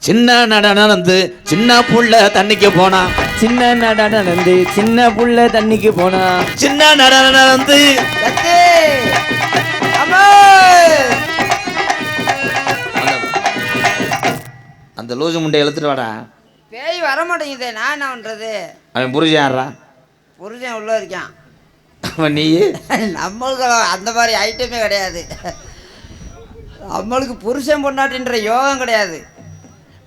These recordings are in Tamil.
சின்ன நட நடந்து சின்ன புள்ள தண்ணிக்கு போனா. சின்ன நட நடந்து சின்ன புள்ள தண்ணிக்கு போனா. சின்ன நட நடந்து. அந்த- லூசு முண்டை இழுத்துட்டு வாடா. பேய் வர மாட்டேங்குதே நான் என்ன பண்றது அவன் புரிஞ்சு யாரா புருஷன் உள்ள இருக்கான். அவன் நீ? நம்மளுக்கு அந்த மாதிரி ஐட்டமே கிடையாது. நம்மளுக்கு புருஷன் பொண்டாட்டின்ற யோகம் கிடையாது.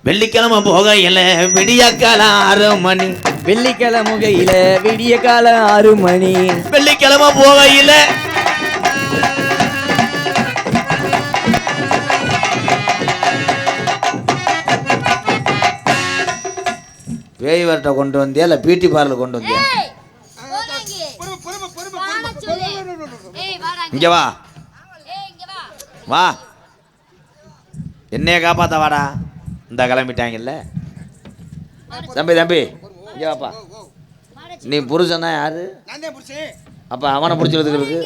வெள்ளிக்கிழமை போகையில் விடியக்காலம் ஆறு மணி. வெள்ளிக்கிழமை முகையில விடிய காலம் ஆறு மணி. வெள்ளிக்கிழமை போகையில் பேய் வரட்ட கொண்டு வந்தியா இல்லை பியூட்டி பார்லர் கொண்டு வந்தியா? ஏய் போடாங்க வாடா சொல்லு ஏய் வாடா இங்க வா. ஏய் இங்க வா. வா. என்னைய காப்பாத்த வாடா. இந்த கிளம்பிட்டாங்கல்ல? தம்பி தம்பி இங்கே வாப்பா. நீ புருஷனா யாரு? நான் அப்ப அவனை பிடிச்சிருக்கு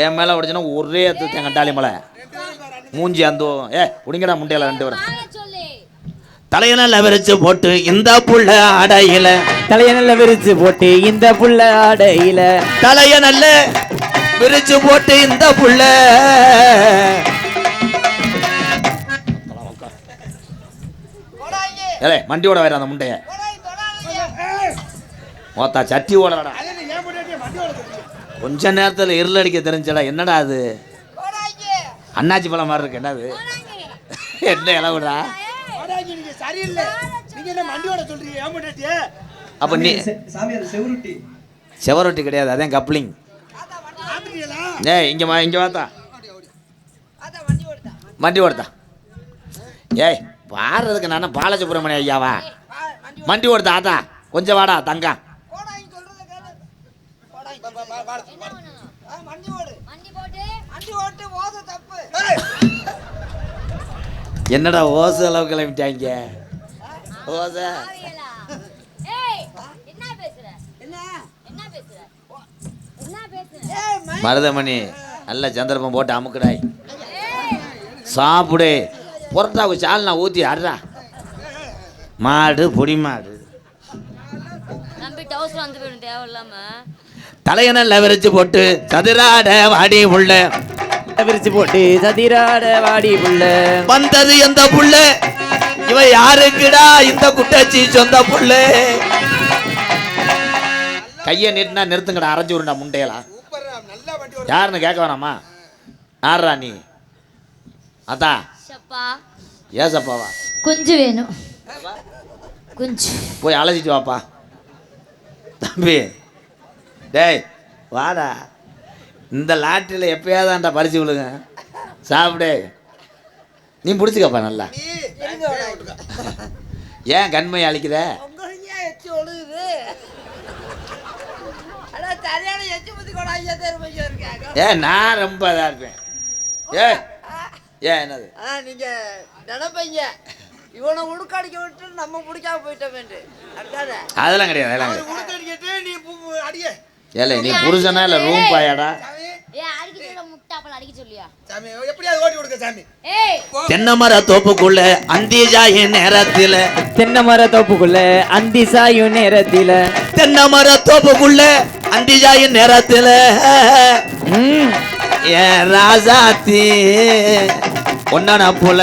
என் மேல உடச்சுன்னா ஒரே எத்து மலை. மூஞ்சி அந்த ஏ புடிங்கடா முண்டையில ரெண்டு வரும் தலையில விரிச்சு போட்டு இந்த புள்ள அடையில தலைய நல்ல விரிச்சு போட்டு இந்த புள்ள ஆடையில. தலைய நல்ல விரிச்சு போட்டு இந்த புள்ள. ஏலே மண்டியோட வேற அந்த முண்டைய. மொத்தா சட்டி ஓடலடா. கொஞ்ச நேரத்துல இருள் அடிக்க தெரிஞ்சடா என்னடா அது? அண்ணாச்சி பழம் மாதிரி இருக்கு என்னது? என்ன இளவுடா? வாடாங்க நீங்க சரியில்லை. நீங்க என்ன வண்டியோட சொல்றீங்க? ஏன் போட்டு அப்ப நீ சாமி அது செவுருட்டி. செவரொட்டி கிடையாது அதான் கப்ளிங். ஏய் இங்க வா இங்க வாத்தா. வண்டி ஓடுதா? ஏய் பாடுறதுக்கு நானே பாலசுப்ரமணிய ஐயாவா? வண்டி வண்டி ஓடுதா ஆத்தா? கொஞ்சம் வாடா தங்கா. வண்டி ஓடு. வண்டி போட்டு. வண்டி ஓட்டு ஓத தப்பு. என்னடா ஓசை அளவு கிளம்பிட்டாங்க? ஓசை. ஆவியலா ஏய் என்ன பேசுற? என்ன? என்ன பேசுற? என்ன பேசுற? ஏய் ம- மருதமணி நல்ல சந்தர்ப்பம் போட்டு அமுக்குடாய். சாப்பிடு. புரட்டாவுக்கு சால்னா ஊற்றி அடுறா மாடு பொடி மாடு நம்பி டவுசர் வந்து போயிடும் தேவையில்லாம. தலையணல்ல விரிச்சு போட்டு சதுராட வாடி உள்ள. விரிச்சு போட்டு சதிராட வாடி புள்ள. வந்தது எந்த புள்ள? இவ யாருக்குடா இந்த குட்டச்சி சொந்த புள்ள? கையை நீட்டினா நிறுத்துங்கடா அரைஞ்சு விடுண்டா முண்டையலாம் யாருன்னு கேட்க வேணாமா? யாரா நீ? அத்தா சப்பா. ஏசப்பாவா குஞ்சு வேணும். குஞ்சு. போய் அழைச்சிட்டு வாப்பா. தம்பி டேய் வாடா. இந்த லாட்டில் எப்பயாதான்டா பறிச்சு விழுங்க சாப்பிடு. நீ பிடிச்சிக்கப்பா நல்லா. ஏன் கண்மையை அழிக்கிற? ஏன் நான் ரொம்ப இதாக இருப்பேன். ஏ ஏன் என்னது? ஆ நீங்க நினைப்பீங்க. இவனை உடுக்காடிக்க விட்டு நம்ம பிடிக்காம அதானே அதெல்லாம் கிடையாது அதெல்லாம் கிடையாது. நீ பூ அடிய. ஏலே நீ புருஷனா இல்லை ரூம் பாயாடா? ஏ தென்னை மர தோப்புக்குள்ள அந்திஜாய நேரத்தில். தென்னை மர தோப்புக்குள்ள அந்தி சாயும் நேரத்தில. தென்னை மர தோப்புக்குள்ள அந்திஜாய நேரத்தில். ம், ஏன் ராசாத்தி ஒன்னன புல.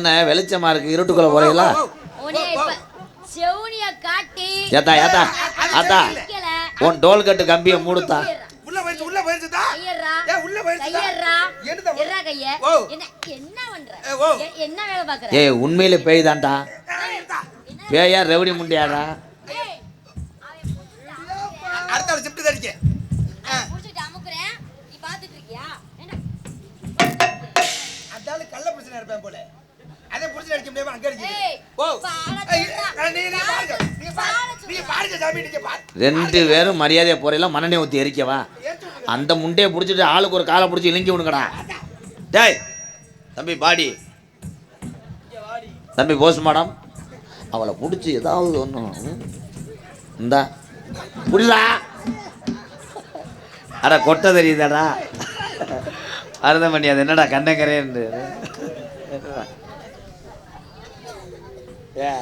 இங்கண்ணே வெளிச்சமா இருக்கு. இருட்டுக்குள்ள போறீங்களா? ஏத்தா ஏத்தா. உன் டோல் கட்டு கம்பியை மூடுத்தா. உள்ள போயிடுச்சு உள்ள போயிடுச்சுதா ஏ உள்ள போயிடுச்சுதா கையர்றா என்னடா எர்றா கைய. ஓ. என்ன என்ன பண்ற? ஏ, ஓ. எ- என்ன வேலை பாக்குற? ஏய் உண்மையில பேய் தான்டா. பேயா ரெவடி முண்டியாடா? அதே புடிச்சு அடிக்க முடியாம அங்க அடிக்குது ஏய், ஓ பாட ஏய், சொல்றா. நீ நீ பாருங்க. நீங்க பாருங்க நீங்க பாருங்க சாமி நீங்க பாருங்க ரெண்டு பேரும் மரியாதையை போறையில மண்ணெண்ணெய் ஊற்றி எரிக்கவா அந்த முண்டையை பிடிச்சிட்டு ஆளுக்கு ஒரு காலை பிடிச்சி இழுங்கி விடுங்கடா. டேய் தம்பி பாடி. தம்பி போஸ்ட்மார்டம் அவளை பிடிச்சி ஏதாவது ஒன்று இந்தா. புரியுதா அட கொட்டை தெரியுதாடா? அறுதம் பண்ணி அது என்னடா கண்ணக்கரேன்னு ஏ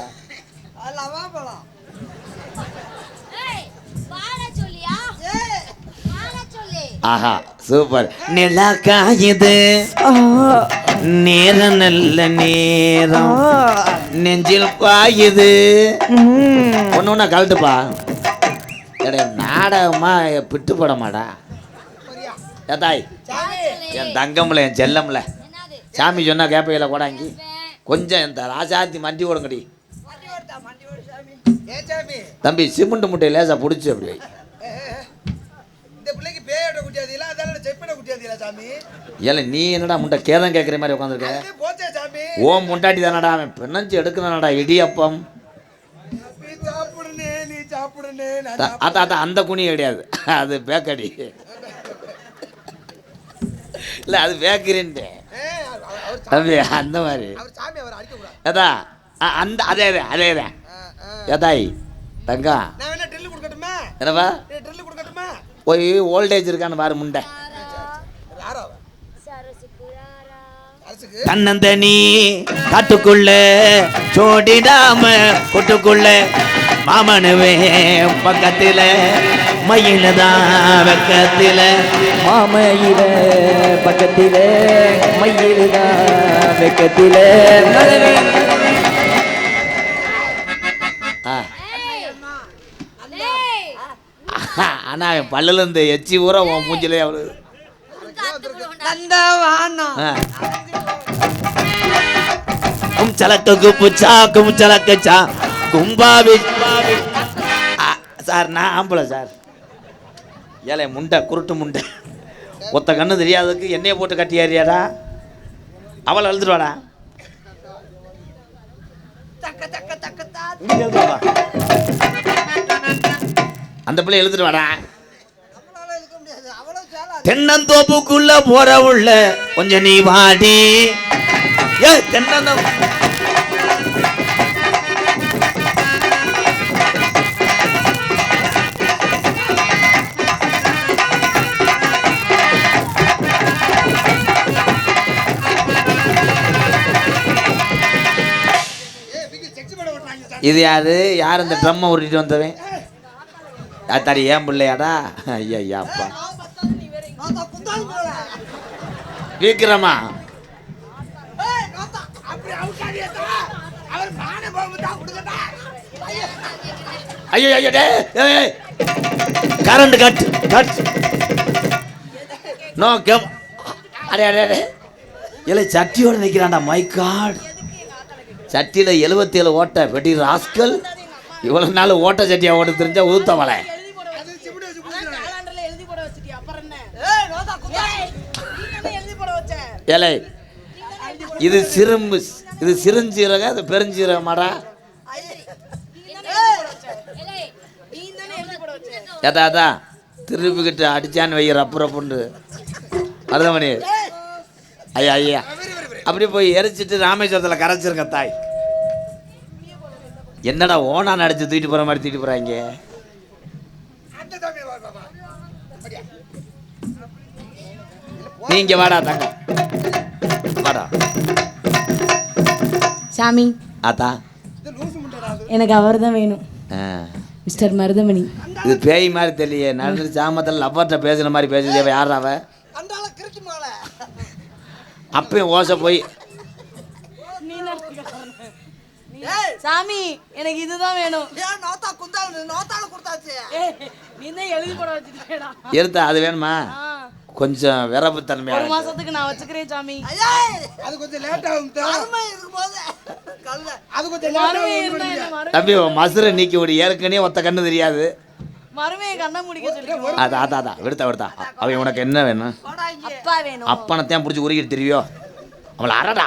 ஆஹா சூப்பர் நிலா காயுது நேரம் நல்ல நேரம். நெஞ்சில் பாயுது. ஒன்று ஒன்றா கழட்டுப்பா எடே நாடகமா பிட்டு போடமாடா ஏத்தாய் சாமி என் தங்கம்ல என் செல்லம்ல. என்னது? சாமி சொன்னா கேப்பையில கூடாங்கி வே- கொஞ்சம் இந்த ராசாத்தி மண்டி ஓடுங்கடி. தம்பி சிமெண்ட் முட்டையை லேசா பிடிச்சி அப்படி ஏல நீ என்னடா முட்டை கேதம் கேட்குற மாதிரி உட்காந்துருக்க அது போச்சே சாமி. ஓ முண்டாட்டி தானடா அவன் பின்னஞ்சு எடுக்கணும்டா இடியப்பம். அதான் அதான் அந்த குனி கிடையாது. அது பேக்கடி. இல்லை அது பேக்கரின்ட்டு தம்பி அந்த மாதிரி. அவர் சாமி அவர் அடிக்க கூடாது ஏதா? அ- அந்த அதே அதே அதே தான். ஏதாய் தங்கா. நான் வேணா ட்ரில் கொடுக்கட்டுமா? என்னப்பா? ஏ, ட்ரில் கொடுக்கட்டுமா? போய் ஓல்டேஜ் இருக்கான்னு பாரு முண்டை. கண்ணந்தனி காட்டுக்குள்ள சோடிடாம கொட்டுக்குள்ள மாமனுவே பக்கத்துல மயிலதான் வெக்கத்துல. மாமையில பக்கத்திலே மயிலுதான் வெக்கத்திலே. ஆனா அவன் பல்லுல இருந்து எச்சி ஊற உன் மூஞ்சிலே அவரு நந்தவானம். ஆ. கும் சலக்க குப்புச்சா கும் சலக்கச்சா கும்பாவி ஆ, சார் நான் ஆம்பளை சார். ஏலே முண்டை குருட்டு முண்டை. ஒத்த கண்ணு தெரியாததுக்கு எண்ணெயை போட்டு கட்டியாரியாடா? அவளை எழுதுருவாடா தக்க தக்க தக்க தா. இங்க எழுதுவா அந்த பிள்ளை எழுதிட்டு வாடா தென்னந்தோப்புக்குள்ள போற உள்ள கொஞ்சம் நீ வாடி. ஏ தென்னந்தோப்பு இது யாரு? யார் இந்த ட்ரம்மை உருட்டிட்டு வந்தவன்? தாடி ஏன் பிள்ளையாடா? ஐயா ஐயா அப்பா. நோத்தா விக்ரமா? ஐயோ ஐயோ டே current cut cut no game அடே அடே அடே. இல்லை சட்டியோடு நிற்கிறான்டா மை காட் சட்டியில் எழுபத்தேழு ஓட்டை வெட்டி ராஸ்கல். இவ்வளோ நாள் ஓட்ட சட்டியாக ஓட்ட தெரிஞ்சா ஊத்தவலை ஏலை இது சிறும்பு இது சிறுஞ்சீரகம் இது பெருஞ்சீரகமாடா. ஏய் ஏதா அதா திருப்பிக்கிட்டு அடிச்சான்னு வைக்கிற அப்புறம் பொண்ணு மருதமணி ஐயா ஐயா. அப்படியே போய் எரிச்சிட்டு ராமேஸ்வரத்தில் கரைச்சிருங்க தாய். என்னடா ஓனா நடிச்சு தூக்கிட்டு போகிற மாதிரி தூக்கிட்டு போகிறாங்க நீங்க வாடா தங்க வாடா. சாமி. ஆத்தா. எனக்கு அவர் தான் வேணும். மிஸ்டர் மருதமணி. இது பேய் மாதிரி தெரியல நடு சாமத்தில் லவ்வர்கிட்ட பேசுன மாதிரி பேசுறது யார் அவ அந்தால கிறுக்கு மேல அப்பயும் ஓசை போய் சாமி எனக்கு இதுதான் வேணும். எடுத்தா அது வேணுமா? கொஞ்சம் விரப்பு ஒரு மாசத்துக்கு நான் வச்சுக்கிறேன் சாமி. அது கொஞ்சம் லேட் ஆகும் அது கொஞ்சம் தம்பி மசுரை நீக்கி விடு. ஏற்கனவே ஒத்த கண்ணு தெரியாது. மருமையை கண்ணை முடிக்க சொல்லி அதான் அதான் அதான். விடுத்தா விடுத்தா. அவன் உனக்கு என்ன வேணும்? அப்பா வேணும். அப்பனத்தையும் பிடிச்சி உருகிட்டு தெரிவியோ? அவளை அரடா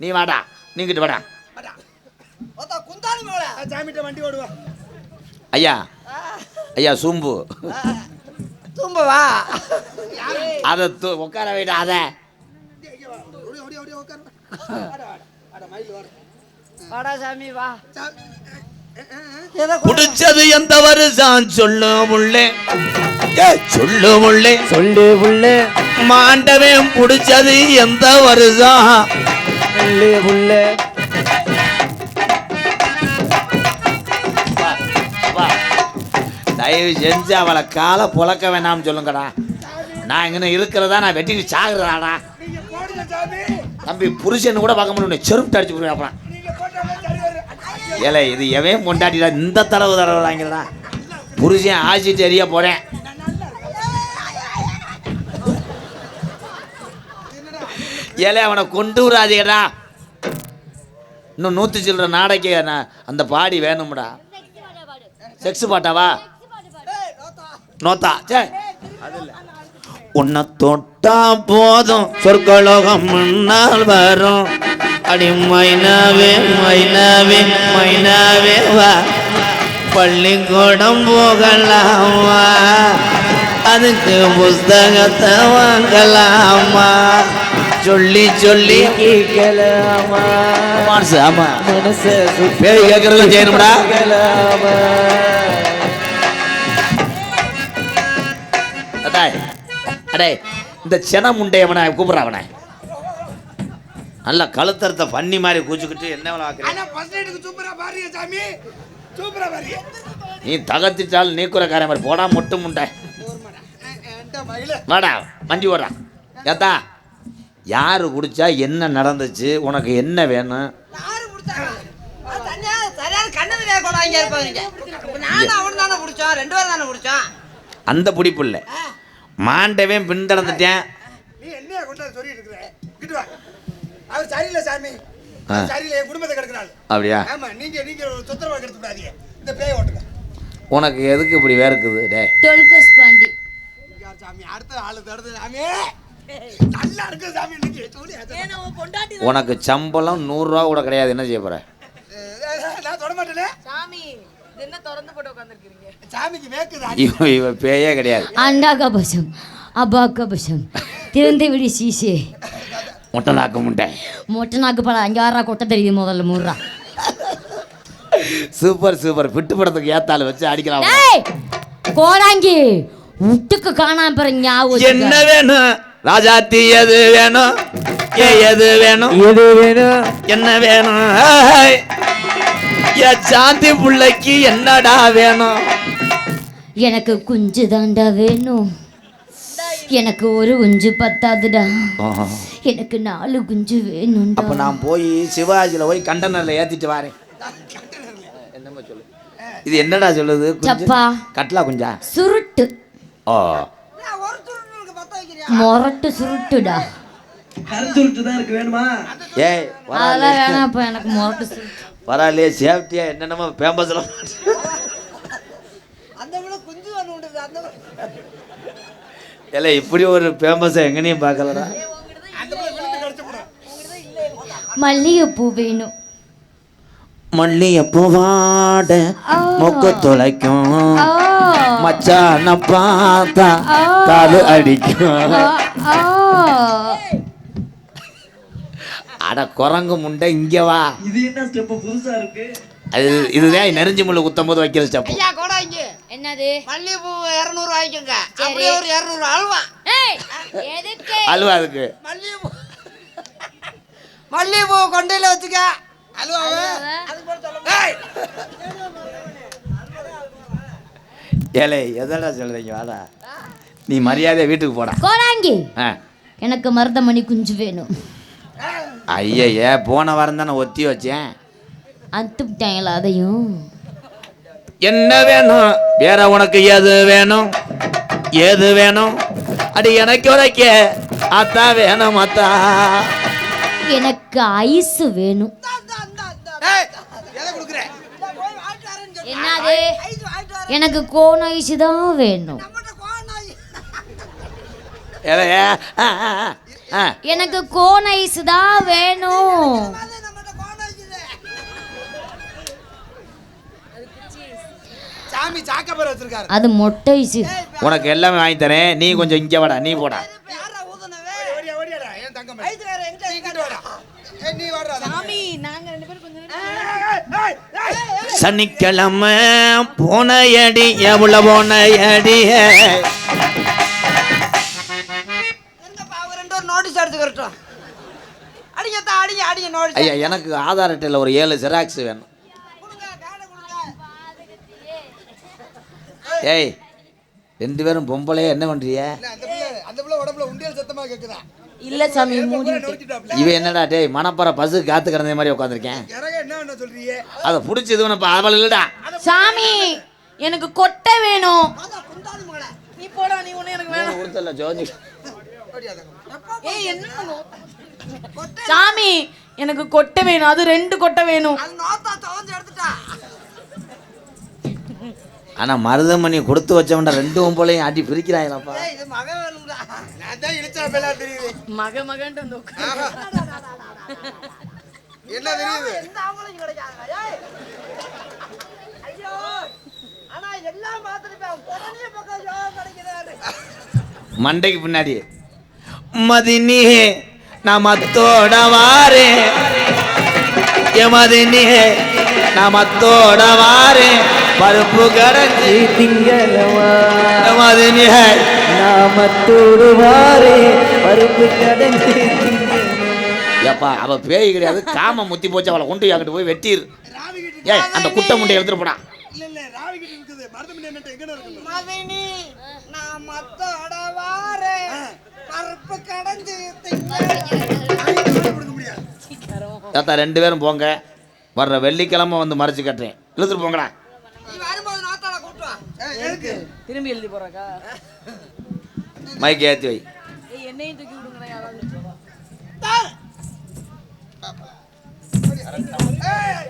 நீ வாடா. நீங்கிட்டு வாடா. ஐயா. ஐயா சூம்பு. தும்ப வா அதை தூ உட்கார வைடா அதை. வாடா சாமி வா. சா- எதை கொடு- பிடிச்சது எந்த வருஷம் சொல்லு முள்ளே. ஏ சொல்லு முள்ளே. சொல்லு புள்ள மாண்டவன் பிடிச்சது எந்த வருஷம் வா. தயவு செஞ்சு அவளை காலை புழக்க வேணாம்னு சொல்லுங்கடா. நான் இங்கே இருக்கிறதா நான் வெட்டிட்டு சாகுறதாடா. நீங்க போடுங்க சாமி. தம்பி புருஷன் கூட பார்க்க முடியும் செருப்பு அடிச்சு போடுவேன் அப்புறம் நீங்க போட்ட மாதிரி சரி வரும் ஏலே இது எவன் கொண்டாடிடா இந்த தடவை தடவைடாங்கடா புருஷன் ஆசிட்டு எறிய போகிறேன் ஏலே அவனை கொண்டு வராதீங்கடா இன்னும் நூற்றி சில்லற நாடைக்கு நான் அந்த பாடி வேணும்டா. செக்ஸ் பாட்டாவா? நோத்தா சே. உன்னை தொட்டா போதும் சொற்கலோகம் முன்னால் வரும். அடி மைனாவே மைனாவே மைனாவே வா. பள்ளிக்கூடம் போகலாமா? அதுக்கு புஸ்தகத்தை வாங்கலாமா? சொல்லி சொல்லி கேட்கலாமா? மாசு ஆமா. மனச பேர் கேட்கறதும் செய்யணும்டா. அடாய் அடே இந்த சென முண்டை அவனை கூப்பிட்ற அவனை. நல்லா கழுத்தரத்தை பண்ணி மாதிரி கூச்சிக்கிட்டு என்ன வேலை சூப்பரா சாமி. சூப்பரா நீ தகத்திட்டால் நீக்குறக்கார மாதிரி போடா மொட்டு முண்டை. வாடா வண்டி ஓடுறா. ஏத்தா யாரு குடிச்சா என்ன நடந்துச்சு? உனக்கு என்ன வேணும்? அந்த பிடிப்பு இல்லை. மாண்டவன் பின்தடந்துட்டேன் அவர் சரியில்லை சாமி. சரியில்லை என் குடும்பத்தை கெடுக்கிறாள் அப்படியா? ஆமா நீங்க நீங்க ஒரு தொந்தரவு கெடுத்து விடாதீங்க இந்த பேய் ஓட்டுங்க. உனக்கு எதுக்கு இப்படி வேர்க்குது டே. டொல்கஸ் பாண்டி. சாமி அடுத்த ஆளு தடுத்து சாமி. நல்லா இருக்கு சாமி இன்னைக்கு. உனக்கு சம்பளம் நூறுரூவா கூட கிடையாது. என்ன செய்ய போற? நான் தொட மாட்டேனே. சாமி இது என்ன திறந்து போட்டு உட்காந்துருக்கீங்க சாமிக்கு வேக்குது இவ இவ பேயே கிடையாது. அண்டாகபசம் அபாகபசம் திறந்து விடி சீசே. முட்டை நாக்க முட்டை மொட்டை நாக்கு பழம் அங்கே வர்றா கொட்ட தெரியுது முதல்ல மூடுறா சூப்பர் சூப்பர். பிட்டு படத்துக்கு ஏத்தாள் வச்சு அடிக்கலாம் கோடாங்கி விட்டுக்கு காணாம பாரு ஞாபகம் என்ன. வேணும்? ராஜாத்தி எது வேணும்? ஏ எது வேணும்? எது வேணும்? என்ன வேணும். என் சாந்தி புள்ளைக்கு என்னடா வேணும்? எனக்கு குஞ்சு தாண்டா வேணும். எனக்கு ஒரு குஞ்சு பத்தாதுடா. எனக்கு நாலு குஞ்சு வேணும்டா. அப்ப நான் போய் சிவாஜில போய் கண்டனர்ல ஏத்திட்டு வரேன். என்னம்மா சொல்லு. இது என்னடா சொல்லுது? குஞ்சு? சப்பா. கட்லா குஞ்சா? சுருட்டு. ஓ நான் ஒரு துருட்டுக்கு பத்த வைக்கிறியா மொரட்டு சுருட்டுடா ஏய் அதெல்லாம் வேணாம்ப்பா எனக்கு மொரட்டு சுருட்டு. பரவாயில்லையே சேஃப்டியா என்னென்னமோ பேம்பஸ்ல அந்த விட குஞ்சு வேணும் அந்த இல்லை இப்படி ஒரு பேம்பஸை எங்கனையும் பார்க்கலடா மல்லிகைப்பூ வேணும் மல்லிகைப்பூ வாட. மொக்கு துளைக்கும். மச்சான பார்த்தா. காது அடிக்கும். அட குரங்கு முண்டை இங்க வா இது என்ன ஸ்டெப் புதுசா இருக்கு அது இதுதான் நெருஞ்சி முள்ளு குத்தும் போது வைக்கிற ஸ்டெப் ஐயா கூட இங்க. என்னது? மல்லிகைப்பூ இரநூறு வாங்கிக்கோங்க. சரி. அப்படியே ஒரு இரநூறு அல்வா. ஏய் எதுக்கு? அல்வா அதுக்கு. மல்லிகைப்பூ. மல்லிகைப்பூ கொண்டையில வச்சுக்க. அல்வாவை அது போல சொல்ல ஏய். ஏலே எதடா சொல்றீங்க? வாடா. நீ மரியாதையா வீட்டுக்கு போடா. கோடாங்கி. ஆ. எனக்கு மருதமணி குஞ்சு வேணும். ஐயய்ய போன வாரம் தானே ஒத்தி வச்சேன். அத்துப்பிட்டாங்களா அதையும் என்ன வேணும் வேற உனக்கு எது வேணும் ஏது வேணும் அடி எனக்கு உரைக்க அத்தா வேணும் அத்தா எனக்கு ஐஸ் வேணும் எதை. என்னது ஐஸ் வாங்கிட்டு வரேன் எனக்கு கோன் ஐஸ் தான் வேணும். எனக்கு கோன் ஐஸ் தான் வேணும் அது மொட்டை ஐஸ். உனக்கு எல்லாமே வாங்கி தரேன். நீ கொஞ்சம் இங்கே வாடா நீ போடா. இப்ப யாரா ஊதுனவே? ஓடியா ஓடியாடா ஏன் தங்கம். ஐஸ் வேற எங்க நீ இங்கிட்டு வாடா. ஏய் நீ வாடா. சாமி நாங்க ரெண்டு பேரும் கொஞ்ச நேரம் ஏய், ஏய், ஏய், ஏய். சனிக்கிழமை போன அடி எவ்வளோ போன அடி இருங்கப்பா, அவங்க ரெண்டு பேரும் notice எடுத்துக்கிறட்டும். அடிங்கத்தா, அடிங்க, அடிங்க, notice. ஐயா எனக்கு ஆதார் அட்டையில் ஒரு ஏழு ஜெராக்ஸ் வேணும் கொடுங்க, கார்டை கொடுங்க. ஏய் ரெண்டு பேரும் பொம்பளையே என்ன பண்றிய இல்ல, அந்த பிள்ளை அந்த பிள்ளை உடம்புல உண்டியல் சத்தமா கேக்குதா? இல்ல சாமி இவன் என்னடா டேய் மணப்பற பசு காத்து கிடந்த மாதிரி உட்காந்துருக்கேன். பண்ண அதை பிடிச்சது உனக்கு அவள் இல்லடா. சாமி எனக்கு கொட்டை வேணும். வாடா, குண்டாது மகளே. நீ போடா நீ ஒண்ணு எனக்கு வேணும். கொடுத்தல ஜோதி. ஏய் என்ன சாமி எனக்கு கொட்டை வேணும். அது ரெண்டு கொட்டை வேணும். அது நோத்தா துவந்து எடுத்துட்டா. ஆனா மருதமணி கொடுத்து வச்சவன்டா ரெண்டு பொம்பளையும் ஆட்டி பிரிக்கிறாங்களப்பா ஏய், இது மகன் வேணும்டா. நான் தான் இழுச்சா பேலா தெரியுது. மக. ஆஹா. என்ன தெரியுது? மண்டைக்கு பின்னாடி மதினி நான் மத்தோட வாரே ஏ மதினி நான் மத்தோட வாரே பருப்பு கடைஞ்சி திங்களவா? நாமத்தோடு வாரே பருப்பு கடைஞ்சு ஏப்பா அவ பேய் கிடையாது காம முத்தி போச்சு அவளை கொண்டு அங்கிட்டு போய் வெட்டிரு. ராவி கிட்ட ஏய் அந்த குட்டை முண்டை எடுத்துட்டு தாத்தா ரெண்டு பேரும் போங்க. வர்ற வெள்ளிக்கிழமை வந்து மறைச்சு கட்டுறேன். இழுத்துட்டு போங்கடா நீ வரும்போது நாத்தால கூட்டு வா ஏய், எதுக்கு திரும்பி எழுதி போறாக்கா மைக் ஏற்றி வை என்னையும் தூக்கி விடுங்கடா யாராவது தார். ஏய்,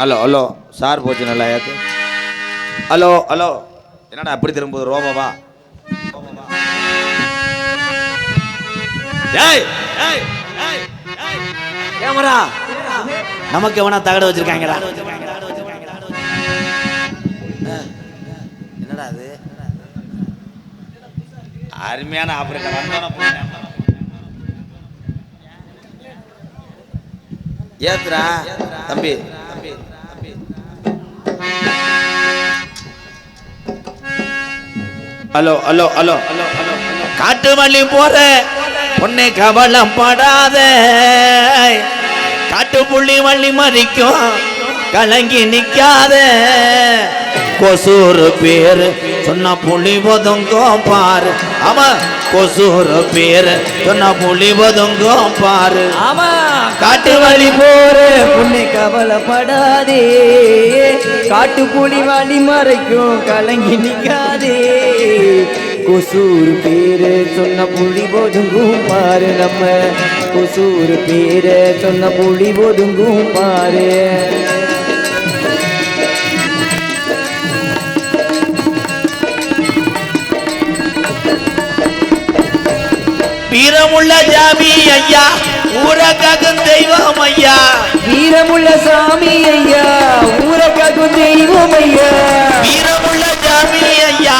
ஹலோ ஹலோ சார் போச்சு நல்லா ஏத்து. ஹலோ ஹலோ என்னடா அப்படி திரும்புது? ரோமவா கேமரா. நமக்கு எவனா தகடு வச்சிருக்காங்கடா. என்னடா அது? அருமையான ஆபரேட்டர். வந்தோன ஏத்துறா தம்பி. Hello hello hello. காட்டு வழி போற பொண்ணை கவலம் படாத. காட்டு புள்ளி வள்ளி மறிக்கும் கலங்கி நிக்காத. கொசூர் பேரு சொன்ன புள்ளி ஒதுங்கோ பாரு. ஆமா கொசூர் பேரு சொன்ன புள்ளி ஒதுங்கோ பாரு. ஆமா. காட்டு வழி போற பொண்ணு கவலைப்படாதே காட்டு புலி வாலி மறைக்கும் கலங்கி நிக்காதே. கொசூர் பேரு சொன்ன புலி ஒதுங்கும் பாரு நம்ம. கொசூர் பேரு சொன்ன புலி ஒதுங்கும் பாரு. வீரமுள்ள ஜாமி ஐயா ஊரக்காக தெய்வம் ஐயா. வீரமுள்ள சாமி ஐயா ஊரக்காகும் தெய்வம் ஐயா. வீரமுள்ள ஜாமி ஐயா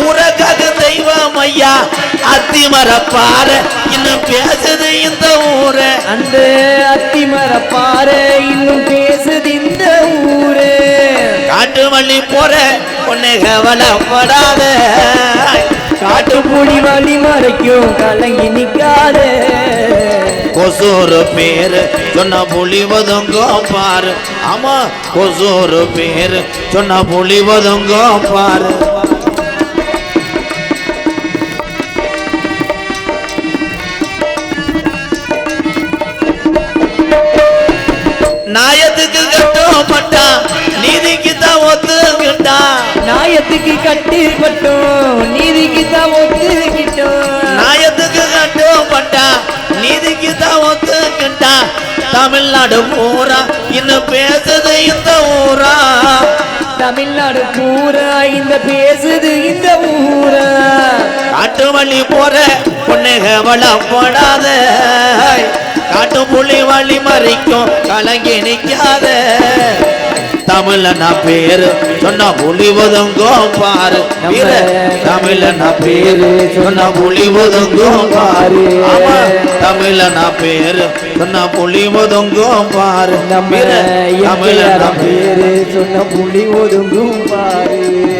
ஊரக்காக தெய்வம் ஐயா. அத்திமரப்பார இன்னும் பேசுது இந்த ஊரு. அந்த அத்திமர பாறை இன்னும் பேசுது இந்த ஊரு. காட்டு மல்லி போற பொண்ணு கவலைப்படாத. காட்டு புலி வழி மறைக்கும் கலங்கி நிக்காத. கொசூரு பேரு சொன்ன புலி ஒதுங்கோ பாரு. ஆமா கொசூரு பேரு சொன்ன புலி ஒதுங்கோ பாரு. நாயத்துக்கு கட்டுப்பட்டோம் நீதிக்கு தான் ஒத்துக்கிட்டோம். நாயத்துக்கு கட்டப்பட்டான் நீதிக்கு தான் ஒத்துக்கிட்டான் தமிழ்நாடு பூரா இன்னும் பேசுது இந்த ஊரா. தமிழ்நாடு பூரா இந்த பேசுது இந்த ஊரா. காட்டு வழி போற பொண்ணுக வளம் போடாத காட்டு புலி வழி மறிக்கும் கலங்கி நிக்காத. தமிழ்ல நான் பேரு? சொன்ன புலி ஒதுங்கும் பாரு. நான் பேரு. சொன்ன புலி ஒதுங்கும் பாரு. நான் பேரு. சொன்ன புலி ஒதுங்கும் பாரு. பேரு. பேரு. சொன்ன புலி ஒதுங்கும் பாரு.